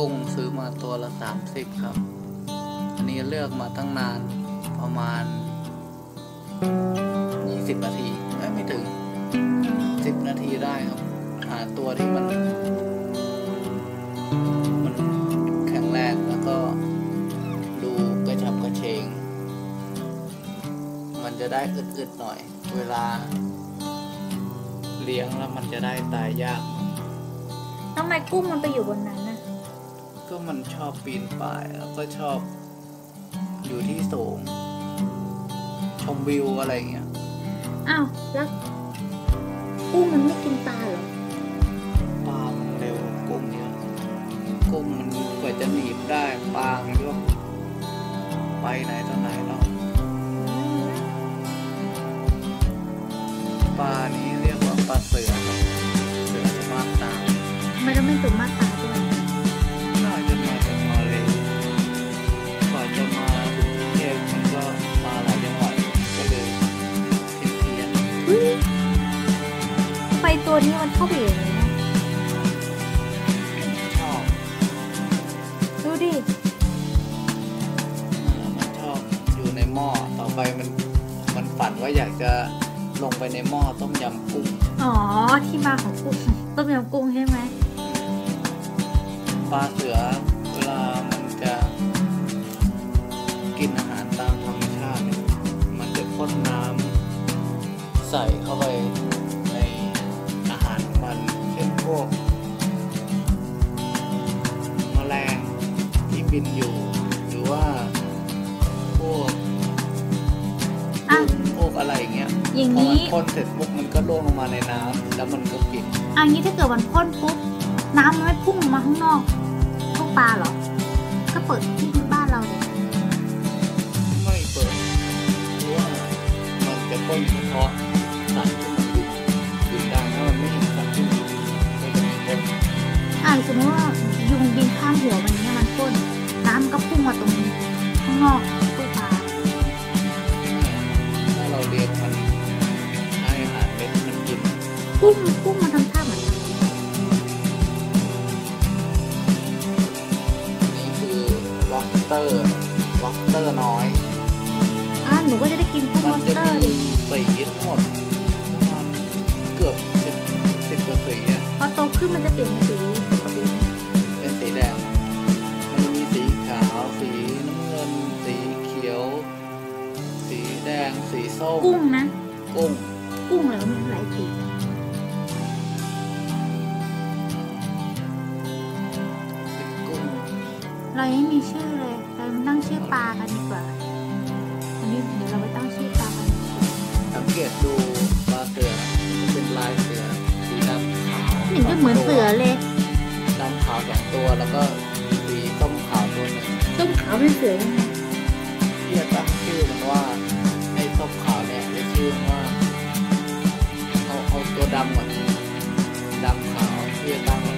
กุ้งซื้อมาตัวละสามสิบครับ อันนี้เลือกมาตั้งนานประมาณยี่สิบนาทีไม่ถึงสิบนาทีได้ครับ หาตัวที่มัน มันแข็งแรงแล้วก็ดูกระฉับกระเฉงมันจะได้อึดๆหน่อย เวลา เลี้ยงแล้วมันจะได้ตายยาก ทำไมกุ้งมันไปอยู่บนนั้น ก็มันชอบปีนป่ายแล้วก็ชอบอยู่ที่สูง ชมวิวอะไรเงี้ย อ้าว แล้วกุ้งมันไม่กินปลาเหรอ ปลามันเร็วกว่ากุ้งเยอะกุ้งมันกว่าจะหนีบได้ปลามันก็ไปไหนต่อไหนแล้วปลานี้เรียกว่าปลาเสือครับเสือมาตามทำไมต้องเป็นตุ่มมาตาด้วยน่า ตัวนี้มันเข้าไปอยู่เลยนะชอบดูดิ มันชอบอยู่ในหม้อต่อไปมันมันฝันว่าอยากจะลงไปในหม้อต้มยำกุ้งอ๋อ ที่มาของกุ้งต้มยำกุ้งใช่ไหมปลาเสือเวลามันจะกินอาหารตามธรรมชาติเนี่ยมันจะพ่นน้ำใส่เข้าไป วกแมลงที่บินอยู่ หรือว่าพวกอะ พวกอะไรอย่างเงี้ยอย่างพอนี้มันพ่นเสร็จปุ๊บมันก็ล่วงลงมาในน้ำแล้วมันก็กินอันนี้ถ้าเกิดมันพ่นปุ๊บน้ำมันไม่พุ่งออกมาข้างนอกพวกปลาเหรอ ก็เปิดที่บ้านเราเลยไม่เปิดเพราะว่ามันจะพ่นเฉพาะ สมมติว่ายุงบินข้ามหัวมันเนี่ยมันพ่นน้ำมันก็พุ่งมาตรงข้างนอกตู้ปลาถ้าเราเลี้ยงมันให้อาหารเม็ดมันกินกุ้งกุ้งมันทำท่าเหมือนกันนี่คือล็อบสเตอร์ล็อบสเตอร์น้อยอ่าหนูก็จะได้กินกุ้งมัมอนสจะเตอร์มีดิสีทั้งหมดประมาณเกือบสิบสิบกว่าสีอะพอโตขึ้นมันจะเปลี่ยน สีส้มกุ้งนะ กุ้ง กุ้งเหรอมันหลายสีสีกุ้งเรายังไม่มีชื่อเลยเรามาตั้งชื่อปลากันดีกว่าอันนี้เดี๋ยวเราไปตั้งชื่อปลากันดีกว่าสังเกตดูปลาเสือจะเป็นลายเสือสีดำขาวเห็นก็เหมือนเสือเลยดำขาวสองตัวแล้วก็สีส้มขาวตัวหนึ่งต้มขาวเป็นเสือยังไงที่จะตั้งชื่อมันว่า เขาวเนี่ยได้ชื่อว่าเอาเอาตัวดำก่อนดำขาวเพื่อตั้ง